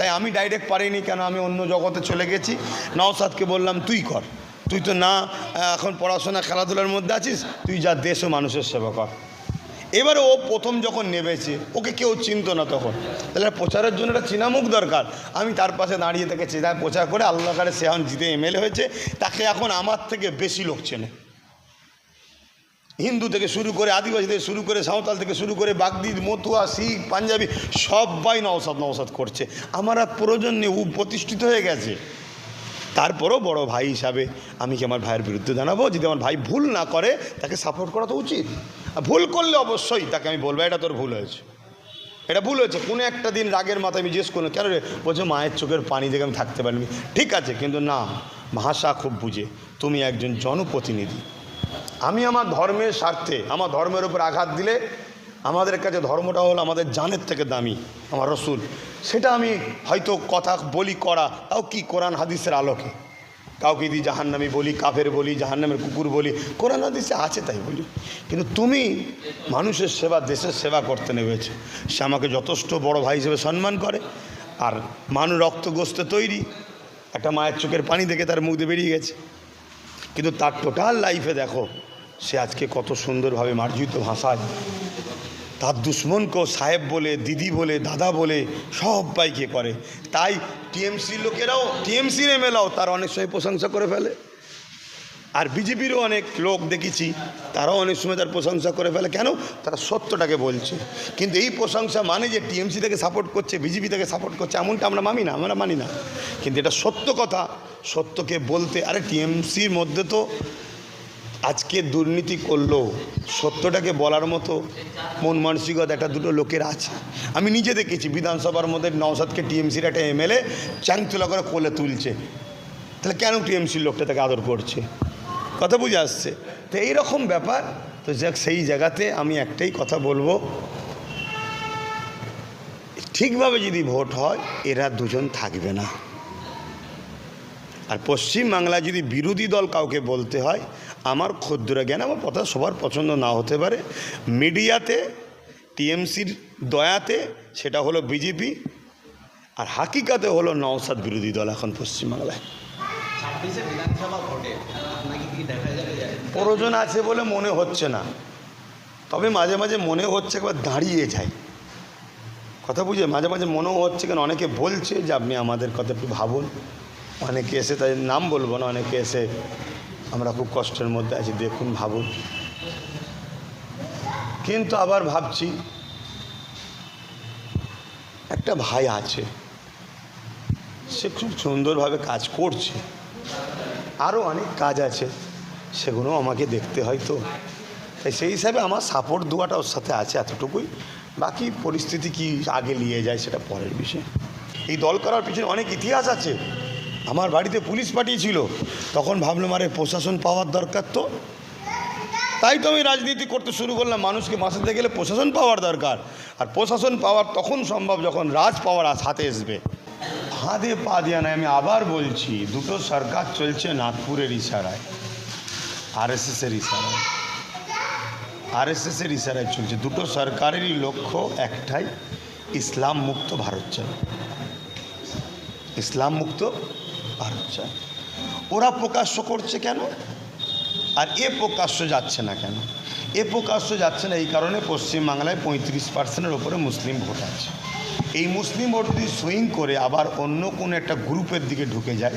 তাই আমি ডাইরেক্ট পারিনি, কেন আমি অন্য জগতে চলে গেছি। নওসাদকে বললাম, তুই কর। তুই তো না এখন পড়াশোনা, খেলাধুলার মধ্যে আছিস, তুই যা দেশ ও মানুষের সেবা কর। এবারে ও প্রথম যখন নেমেছে, ওকে কেউ চিনতো না তখন। তাহলে প্রচারের জন্য একটা চিনামুখ দরকার। আমি তার পাশে দাঁড়িয়ে তাকে চেনা প্রচার করে আল্লাহ কারে সে এখন জিতে এমএলএ হয়েছে। তাকে এখন আমার থেকে বেশি লোক চেনে। হিন্দু থেকে শুরু করে আদিবাসী থেকে শুরু করে সাঁওতাল থেকে শুরু করে বাগদি, মতুয়া, শিখ, পাঞ্জাবি, সবাই নওসাদ নওসাদ করছে। আমার আর প্রয়োজন নেই, ও প্রতিষ্ঠিত হয়ে গেছে। তারপরও বড় ভাই হিসাবে আমি কি আমার ভাইয়ের বিরুদ্ধে জানাব? যদি আমার ভাই ভুল না করে, তাকে সাপোর্ট করা তো উচিত। আর ভুল করলে অবশ্যই, তাকে আমি বলব, এটা তোর ভুল হয়েছে। এটা ভুল হয়েছে, কোনো একটা দিন রাগের মাথায় আমি জিজ্ঞেস করলাম, কেন রে? বলছে, মায়ের চোখের পানি দেখে আমি থাকতে পারিনি। ঠিক আছে, কিন্তু না ভাষা খুব বুঝে। তুমি একজন জনপ্রতিনিধি। আমি আমার ধর্মের স্বার্থে, আমার ধর্মের উপর আঘাত দিলে আমাদের কাছে ধর্মটা হলো আমাদের জানের থেকে দামি, আমার রসুল। সেটা আমি হয়তো কথা বলি করা, তাও কি কোরআন হাদিসের আলোকে? কাউকে যদি জাহান্নামি বলি, কাফের বলি, জাহান্নামের কুকুর বলি, কোরআন হাদিসে আছে তাই বলি। কিন্তু তুমি মানুষের সেবা, দেশের সেবা করতে নেমেছো। সে আমাকে যথেষ্ট বড় ভাই হিসেবে সম্মান করে, আর মানুষ রক্তগ্রস্ত তৈরি, একটা মায়ের চোখের পানি দেখে তার মুখ দিয়ে বেরিয়ে গেছে। কিন্তু তার টোটাল লাইফে দেখো সে আজকে কত সুন্দরভাবে মার্জিত ভাষায় তার দুশ্মনকেও সাহেব বলে, দিদি বলে, দাদা বলে সবাইকে করে। তাই টিএমসির লোকেরাও টিএমসির এমএলএও তার অনেক সময় প্রশংসা করে ফেলে। আর বিজেপিরও অনেক লোক দেখেছি, তারাও অনেক সময় তার প্রশংসা করে ফেলে। কেন? তারা সত্যটাকে বলছে। কিন্তু এই প্রশংসা মানে যে টিএমসি থেকে সাপোর্ট করছে, বিজেপি থেকে সাপোর্ট করছে, এমনটা আমরা মানি না, আমরা মানি না। কিন্তু এটা সত্য কথা। সত্যকে বলতে, আরে টিএমসির মধ্যে তো আজকে দুর্নীতি করলেও সত্যটাকে বলার মতো মন মানসিকতা একটা দুটো লোকের আছে। আমি নিজে দেখেছি, বিধানসভার মধ্যে নওসাদকে টিএমসির একটা এমএলএ চ্যাংতুলা করে কোলে তুলছে। তাহলে কেন টিএমসির লোকটা তাকে আদর করছে? কথা বুঝে আসছে। তো এইরকম ব্যাপার। তো যাক, সেই জায়গাতে আমি একটাই কথা বলব। ঠিকভাবে যদি ভোট হয়, এরা দুজন থাকবে না। আর পশ্চিমবাংলায় যদি বিরোধী দল কাউকে বলতে হয় আমার ক্ষুদ্র জ্ঞান আমার কথা সবার পছন্দ না হতে পারে। মিডিয়াতে টিএমসির দয়াতে সেটা হলো বিজেপি আর হাকিকাতে হলো নওসাদ বিরোধী দল এখন পশ্চিমবাংলায়। প্রয়োজন আছে বলে মনে হচ্ছে না। তবে মাঝে মাঝে মনে হচ্ছে একবার দাঁড়িয়ে যায়। কথা বুঝে মাঝে মাঝে মনেও হচ্ছে কেন অনেকে বলছে যে আপনি আমাদের কথা একটু ভাবুন। অনেকে এসে তাদের নাম বলব না অনেকে এসে আমরা খুব কষ্টের মধ্যে আছি, দেখুন, ভাবুন। কিন্তু আবার ভাবছি, একটা ভাই আছে, সে খুব সুন্দরভাবে কাজ করছে। আরও অনেক কাজ আছে, সেগুলো আমাকে দেখতে হয় তো। তাই সেই হিসাবে আমার সাপোর্ট দেওয়াটা ওর সাথে আছে এতটুকুই। বাকি পরিস্থিতি কি আগে নিয়ে যায় সেটা পরের বিষয়। এই দল করার পিছনে অনেক ইতিহাস আছে। আমার বাড়িতে পুলিশ পাঠিয়েছিল। তখন ভাবলাম, আরে, প্রশাসন পাওয়ার দরকার তো। তাই তো আমি রাজনীতি করতে শুরু করলাম। মানুষকে বাঁচাতে গেলে প্রশাসন পাওয়ার দরকার। আর প্রশাসন পাওয়ার তখন সম্ভব যখন রাজ পাওয়ার হাতে আসবে হাতে পা দেওয়া নয়, আমি আবার বলছি, দুটো সরকার চলছে নাগপুরের ইশারায়, আরএসএসের ইশারায়। আরএসএসের ইশারায় চলছে। দুটো সরকারেরই লক্ষ্য একটাই, ইসলাম মুক্ত ভারত চাই ইসলাম মুক্ত ভারত ওরা প্রকাশ্য করছে কেন? আর এ প্রকাশ্য যাচ্ছে না কেন? এ প্রকাশ্য যাচ্ছে না এই কারণে পশ্চিমবাংলায় পঁয়ত্রিশ পার্সেন্টের ওপরে মুসলিম ভোট আছে। এই মুসলিম ভোট যদি সুইং করে, আবার অন্য কোনো একটা গ্রুপের দিকে ঢুকে যায়,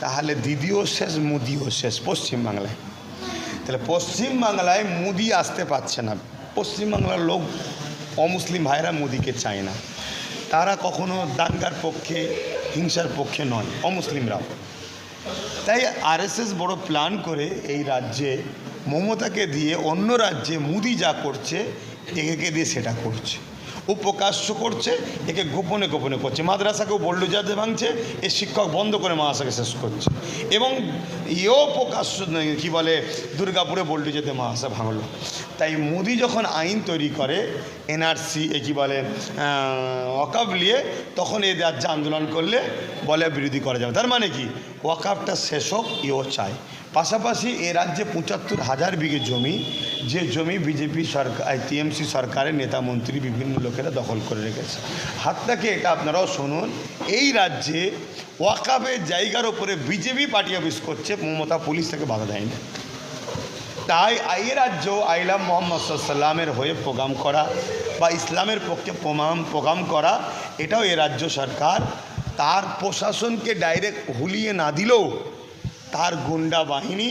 তাহলে দিদিও শেষ, মুদিও শেষ পশ্চিমবাংলায়। তাহলে পশ্চিমবাংলায় মুদি আসতে পারছে না। পশ্চিমবাংলার লোক, অমুসলিম ভাইরা মোদিকে চায় না। তারা কখনো দাঙ্গার পক্ষে হিংসার পক্ষে নয়, অমুসলিমরাও। তাই আরএসএস বড় প্ল্যান করে এই রাজ্যে মমতাকে দিয়ে অন্য রাজ্যে মুদি যা করছে একে দিয়ে সেটা করছে। ও প্রকাশ্য করছে, একে গোপনে গোপনে করছে। মাদ্রাসাকেও বল্লুজাতে ভাঙছে, এ শিক্ষক বন্ধ করে মাদ্রাসাকে শেষ করছে। এবং ইয়েও প্রকাশ্য কি বলে, দুর্গাপুরে বল্লুজাতে মাদ্রাসা ভাঙলো। তাই মোদি যখন আইন তৈরি করে, এনআরসি, এ কী বলে ওয়াকাব নিয়ে, তখন এই রাজ্যে আন্দোলন করলে, বলে বিরোধী করা যাবে। তার মানে কি? ওয়াকাবটা শেষ হোক ইও চায়। পাশাপাশি এ রাজ্যে পঁচাত্তর হাজার বিঘে জমি, যে জমি বিজেপি সরকার টিএমসি সরকারের নেতা, মন্ত্রী, বিভিন্ন লোকেরা দখল করে রেখেছে। হাত থেকে এটা আপনারাও শুনুন। এই রাজ্যে ওয়াকাবের জায়গার ওপরে বিজেপি পার্টি অফিস করছে, মমতা পুলিশ থেকে বাধা দেয়নি। তাই এই রাজ্য আইলাম মোহাম্মদ সাল্লামের হয়ে প্রোগ্রাম করা বা ইসলামের পক্ষে প্রমাণ প্রোগ্রাম করা, এটাও এ রাজ্য সরকার। তার প্রশাসনকে ডাইরেক্ট হুলিয়ে না দিলেও তার গুন্ডা বাহিনী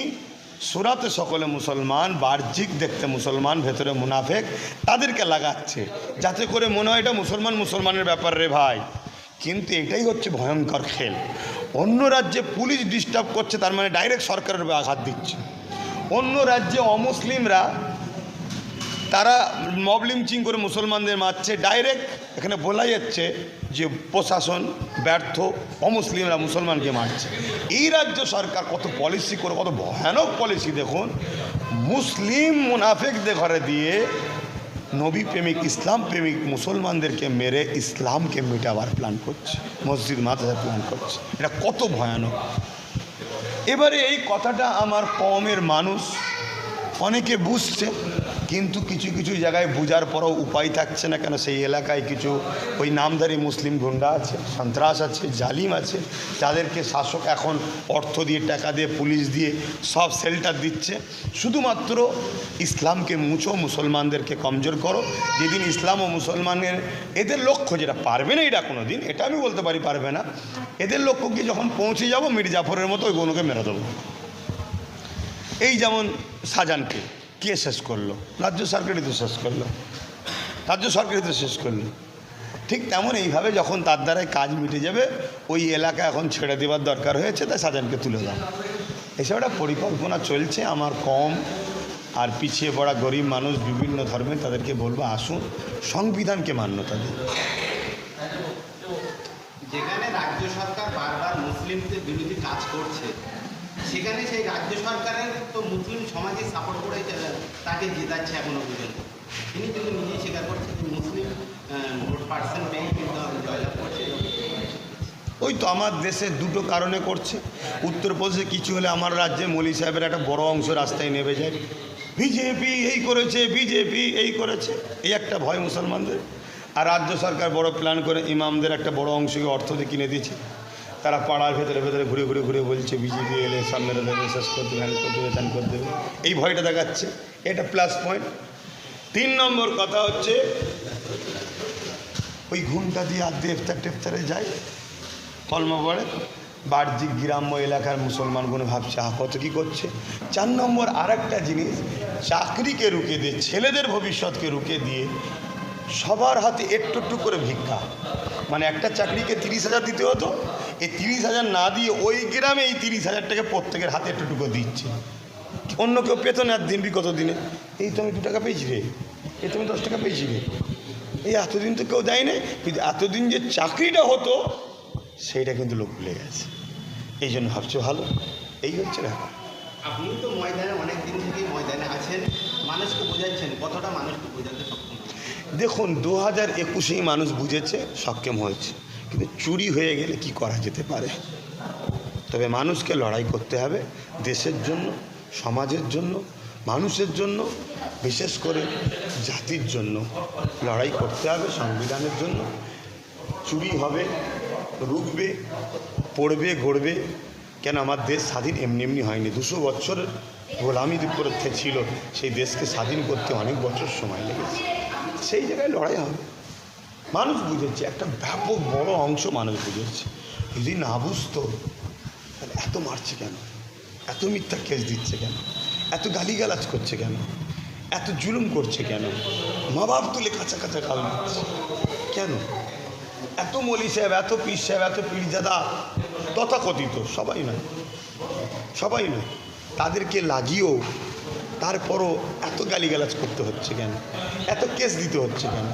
সুরাতে সকলে মুসলমান, বাহ্যিক দেখতে মুসলমান, ভেতরে মুনাফেক, তাদেরকে লাগাচ্ছে। যাতে করে মনে হয় এটা মুসলমান মুসলমানের ব্যাপার রে ভাই। কিন্তু এটাই হচ্ছে ভয়ঙ্কর খেল। অন্য রাজ্যে পুলিশ ডিস্টার্ব করছে, তার মানে ডাইরেক্ট সরকারের আঘাত দিচ্ছে। অন্য রাজ্যে অমুসলিমরা তারা মব লিঞ্চিং করে মুসলমানদের মারছে ডাইরেক্ট এখানে বলা যাচ্ছে যে প্রশাসন ব্যর্থ, অমুসলিমরা মুসলমানকে মারছে। এই রাজ্য সরকার কত পলিসি করে, কত ভয়ানক পলিসি দেখুন। মুসলিম মুনাফেকদের ঘরে দিয়ে নবী প্রেমিক, ইসলাম প্রেমিক মুসলমানদেরকে মেরে ইসলামকে মেটাবার প্ল্যান করছে, মসজিদ, মাদ্রাসা প্ল্যান করছে। এটা কত ভয়ানক। এবারে এই কথাটা আমার কমের মানুষ অনেকে বুঝছে। কিন্তু কিছু কিছু জায়গায় বোঝার পরও উপায় থাকছে না কেন? সেই এলাকায় কিছু ওই নামধারী মুসলিম গুন্ডা আছে, সন্ত্রাস আছে, জালিম আছে, যাদেরকে শাসক এখন অর্থ দিয়ে, টাকা দিয়ে, পুলিশ দিয়ে সব শেল্টার দিচ্ছে। শুধুমাত্র ইসলামকে মুছো, মুসলমানদেরকে কমজোর করো। যেদিন ইসলাম ও মুসলমানের, এদের লক্ষ্য যেটা, পারবে না এটা কোনো দিন এটা আমি বলতে পারি পারবে না। এদের লক্ষ্য কি, যখন পৌঁছে যাব, মির্জাফরের মতো ওই গনুকে মেরে দেবো। এই যেমন শাহজাহানকে কে শেষ করল? রাজ্য সরকারই তো শেষ করল। রাজ্য সরকারই তো শেষ করল। ঠিক তেমন এইভাবে যখন তার দ্বারাই কাজ মিটে যাবে, ওই এলাকা এখন ছেড়ে দেওয়ার দরকার হয়েছে, তাই শাহজাহানকে তুলে দাও। এসব একটা পরিকল্পনা চলছে, আমার কম। আর পিছিয়ে পড়া গরিব মানুষ বিভিন্ন ধর্মের তাদেরকে বলব, আসুন, সংবিধানকে মান্যতা দিন। যেখানে রাজ্য সরকার বারবার মুসলিমদের বিরোধী কাজ করছে সেখানে সেই রাজ্য সরকারের তো মুসলিম সমাজে সাপোর্ট করে তাকে জেতাচ্ছে এখনও পর্যন্ত তিনি কিন্তু নিজেই স্বীকার করছেন যে মুসলিম ভোট পার্সেন্ট পেয়ে কিন্তু জয়লাভ করছে। ওই তো আমার দেশে দুটো কারণে করছে। উত্তরপ্রদেশে কিছু হলে আমার রাজ্যে মলি সাহেবের একটা বড় অংশ রাস্তায় নেমে যায়। বিজেপি এই করেছে, বিজেপি এই করেছে। এই একটা ভয় মুসলমানদের। আর রাজ্য সরকার বড় প্ল্যান করে ইমামদের একটা বড় অংশকে অর্থ দিয়ে কিনে দিয়েছে। তারা পাড়ার ভেতরে ভেতরে ঘুরে ঘুরে ঘুরে বলছে, বিজেপি এলে সব মেরে দেবে, শেষ করতে ভ্যান করতে দেবে ত্যান করতে দেবে এই ভয়টা দেখাচ্ছে। এটা প্লাস পয়েন্ট তিন নম্বর কথা হচ্ছে, ওই ঘুমটা দিয়ে আর দেফতার টেফতারে যায়, কলমা পড়ে। বাহ্যিক গ্রাম্য এলাকার মুসলমানগুলো ভাবছে কত কী করছে? চার নম্বর আর একটা জিনিস, চাকরিকে রুকে দিয়ে, ছেলেদের ভবিষ্যৎকে রুকে দিয়ে সবার হাতে একটু একটু করে ভিক্ষা। মানে একটা চাকরিকে তিরিশ হাজার দিতে হতো এই তিরিশ হাজার না দিয়ে ওই গ্রামে এই তিরিশ হাজার টাকা প্রত্যেকের হাতে একটু একটু দিচ্ছে। অন্য কেউ পেত না আর দিনবি কত দিনে। এই তো আমি দু টাকা পেয়েছি রে এই তুমি দশ টাকা পেয়েছি রে এই এতদিন তো কেউ দেয় নাই কিন্তু এতদিন যে চাকরিটা হতো সেইটা কিন্তু লোক ভুলে গেছে। এই জন্য ভাবছ ভালো। এই হচ্ছে ব্যাপার। আপনি তো ময়দানে অনেক দিন থেকেই ময়দানে আছেন। মানুষকে বোঝাচ্ছেন কতটা মানুষকে বোঝাতে সক্ষম দেখুন দু হাজার একুশেই মানুষ বুঝেছে সক্ষম হয়েছে। কিন্তু চুরি হয়ে গেলে কি করা যেতে পারে? তবে মানুষকে লড়াই করতে হবে দেশের জন্য, সমাজের জন্য, মানুষের জন্য, বিশেষ করে জাতির জন্য। লড়াই করতে হবে সংবিধানের জন্য। চুরি হবে, রুখবে, পড়বে, গড়বে। কেন আমার দেশ স্বাধীন? এমনি এমনি হয়নি। দুশো বছরের গোলামির উপরে থে- ছিল, সেই দেশকে স্বাধীন করতে অনেক বছর সময় লেগেছে। সেই জায়গায় লড়াই হবে। মানুষ বুঝেছে, একটা ব্যাপক বড় অংশ মানুষ বুঝেছে। যদি না বুঝতো, তাহলে এত মারছে কেন? এত মিথ্যা কেস দিচ্ছে কেন? এত গালিগালাজ করছে কেন? এত জুলুম করছে কেন? মা বাপ তুলে কাঁচা কাঁচা গাল দিচ্ছে। কেন? এত মলি সাহেব, এত পীর সাহেব, এত পীরজাদা তথাকথিত, সবাই নয়। সবাই নয়। তাদেরকে লাগিয়েও তারপরও এত গালিগালাজ করতে হচ্ছে কেন? এত কেস দিতে হচ্ছে কেন?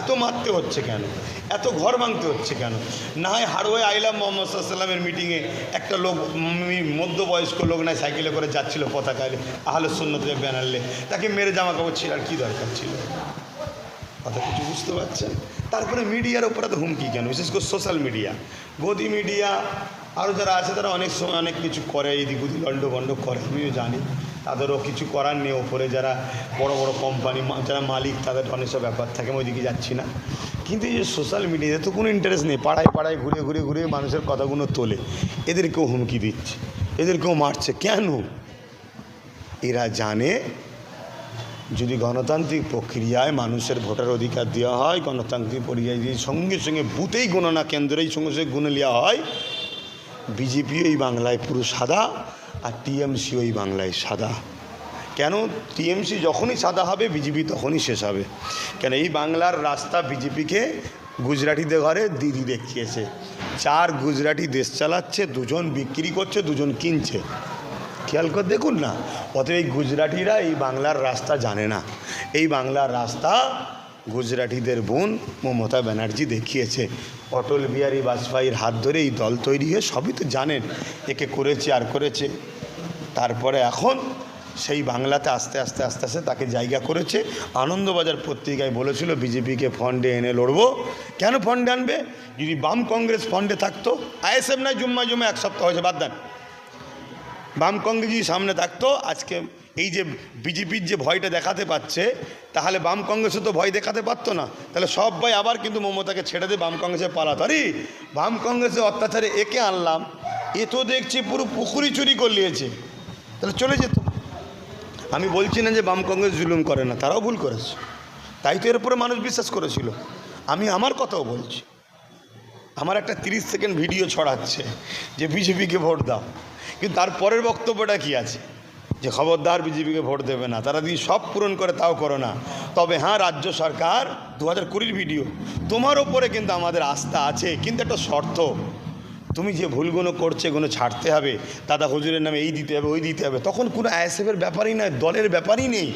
এত মারতে হচ্ছে কেন? এত ঘর ভাঙতে হচ্ছে কেন? না হয় হারওয়ে আইলাম মোহাম্মদ সাল্লামের মিটিংয়ে একটা লোক মধ্যবয়স্ক লোক নাই সাইকেলে করে যাচ্ছিল পতাকায় আহলে সুন্নতের ব্যানারলে তাকে মেরে জামা কাপড় ছিল আর কী দরকার ছিল? কথা কিছু বুঝতে পারছেন? তারপরে মিডিয়ার উপরে তো হুমকি কেন? বিশেষ করে সোশ্যাল মিডিয়া গদি মিডিয়া আরও যারা আছে তারা অনেক সময় অনেক কিছু করে এদিক ওদিক লন্ড করে, আমিও জানি। তাদেরও কিছু করার নেই। ওপরে যারা বড় বড় কোম্পানি যারা মালিক, তাদের অনেক সব ব্যাপার থাকে, আমি ওইদিকে যাচ্ছি না। কিন্তু এই যে সোশ্যাল মিডিয়াতে তো কোনো ইন্টারেস্ট নেই। পাড়ায় পাড়ায় ঘুরে ঘুরে ঘুরে মানুষের কথাগুলো তোলে। এদেরকেও হুমকি দিচ্ছে এদেরকেও মারছে। কেন? এরা জানে, যদি গণতান্ত্রিক প্রক্রিয়ায় মানুষের ভোটার অধিকার দেওয়া হয়, গণতান্ত্রিক প্রক্রিয়ায় যদি সঙ্গে সঙ্গে বুথেই গণনা কেন্দ্রেই সঙ্গে সঙ্গে গুনে নেওয়া হয় বিজেপি এই বাংলায় পুরো সাদা। আর টিএমসি ওই বাংলায় সাদা। কেন? টিএমসি যখনই সাদা হবে, বিজেপি তখনই শেষ হবে। কেন? এই বাংলার রাস্তা বিজেপিকে গুজরাটিদের ঘরে দিদি দেখিয়েছে। চার গুজরাটি দেশ চালাচ্ছে, দুজন বিক্রি করছে, দুজন কিনছে। খেয়াল করে, দেখুন না। অতএব এই গুজরাটিরা এই বাংলার রাস্তা জানে না। এই বাংলার রাস্তা গুজরাটিদের বোন মমতা ব্যানার্জি দেখিয়েছে। অটল বিহারী বাজপেয়ীর হাত ধরে এই দল তৈরি হয়ে সবই তো জানেন একে করেছে আর করেছে। তারপরে এখন সেই বাংলাতে আস্তে আস্তে আস্তে আস্তে তাকে জায়গা করেছে। আনন্দবাজার পত্রিকায় বলেছিল, বিজেপিকে ফন্ডে এনে লড়বো। কেন ফন্ডে আনবে? যদি বাম কংগ্রেস ফন্ডে থাকতো, আইএসএফ নয় জুম্মা জুম্মা এক সপ্তাহ হয়েছে, বাদ দেন। বাম কংগ্রেস যদি সামনে থাকতো। আজকে এই যে বিজেপির যে ভয়টা দেখাতে পাচ্ছে, তাহলে বাম কংগ্রেসও তো ভয় দেখাতে পারতো না। তাহলে সবাই আবার কিন্তু মমতাকে ছেড়ে দিয়ে বাম কংগ্রেসে পালাতো আরে বাম কংগ্রেসের অত্যাচারে একে আনলাম, এ তো দেখছি পুরো পুকুরি চুরি করে নিয়েছে। তাহলে চলে যেত। আমি বলছি না যে বাম কংগ্রেস জুলুম করে না, তারাও ভুল করেছে। তাই তো এর উপরে মানুষ বিশ্বাস করেছিল। আমি আমার কথাও বলছি। আমার একটা তিরিশ সেকেন্ড ভিডিও ছড়াচ্ছে যে বিজেপিকে ভোট দাও। কিন্তু তার পরের বক্তব্যটা কি আছে? যে খবরদার বিজেপিকে ভোট দেবে না, তারা যদি সব পূরণ করে তাও করো না। তবে হ্যাঁ রাজ্য সরকার দু হাজার কুড়ির ভিডিও, তোমার ওপরে কিন্তু আমাদের আস্থা আছে, কিন্তু একটা শর্ত। তুমি যে ভুলগুলো করছে এগুলো ছাড়তে হবে। দাদা হুজুরের নামে এই দিতে হবে, ওই দিতে হবে। তখন কোনো আইএসএফের ব্যাপারই নয়, দলের ব্যাপারই নেই।